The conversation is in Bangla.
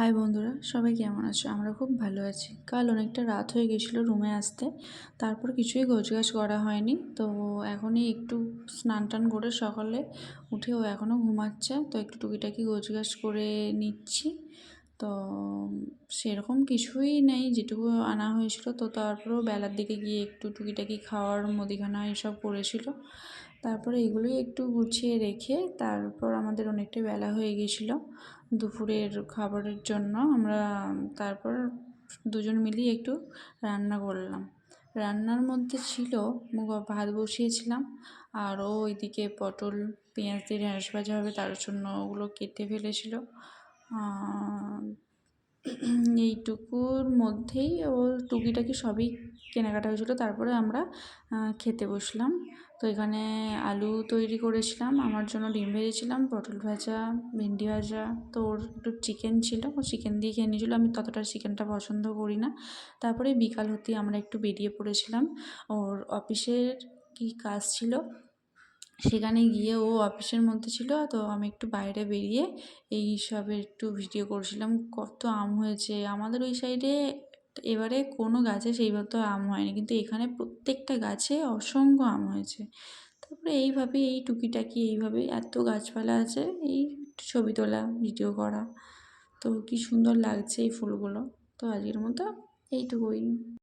হাই বন্ধুরা, সবাই কেমন আছো? আমরা খুব ভালো আছি। কাল অনেকটা রাত হয়ে গেছিল রুমে আসতে। তারপর কিছুই গোছগাছ করা হয়নি। তো এখনই একটু স্নান টান করে সকালে উঠে ও এখনও ঘুমাচ্ছে। তো একটু টুকিটাকি গোছগাছ করে নিচ্ছি। তো সেরকম কিছুই নেই। যেটুকু আনা হয়েছিল তো তারপরেও বেলার দিকে গিয়ে একটু টুকিটাকি খাওয়ার মুদিখানা এসব করেছিল। তারপরে এগুলোই একটু গুছিয়ে রেখে তারপর আমাদের অনেকটা বেলা হয়ে গেছিল দুপুরের খাবারের জন্য। আমরা, তারপর দুজন মিলিয়ে একটু রান্না করলাম। রান্নার মধ্যে ছিল ভাত বসিয়েছিলাম, আরও ওইদিকে পটল, পেঁয়াজ দিয়ে ঢ্যাঁড়স ভাজা হবে তার জন্য ওগুলো কেটে ফেলেছিল। এইটুকুর মধ্যেই ও টুকিটাকি সবই কেনাকাটা হয়েছিলো। তারপরে আমরা খেতে বসলাম। তো এখানে আলু তৈরি করেছিলাম। আমার জন্য ডিম ভেজেছিলাম, পটল ভাজা, ভেন্ডি ভাজা। তো ওর একটু চিকেন ছিল। ও চিকেন দিয়ে খেয়ে নিয়েছিলো। আমি ততটা চিকেনটা পছন্দ করি না। তারপরে বিকাল হতেই আমরা একটু বেরিয়ে পড়েছিলাম। ওর অফিসের কি কাজ ছিল? সেখানে গিয়ে ও অফিসের মধ্যে ছিল, তো আমি একটু বাইরে বেরিয়ে এই সবের একটু ভিডিও করছিলাম, কত আম হয়েছে। আমাদের ওই সাইডে এবারে কোনো গাছে সেইভাবে আম হয়নি, কিন্তু এখানে প্রত্যেকটা গাছে অসংখ্য আম হয়েছে। তারপরে এইভাবেই এই টুকিটাকি এইভাবেই এত গাছপালা আছে, এই ছবি তোলা, ভিডিও করা। তো কী সুন্দর লাগছে এই ফুলগুলো। তো আজকের মতো এইটুকুই।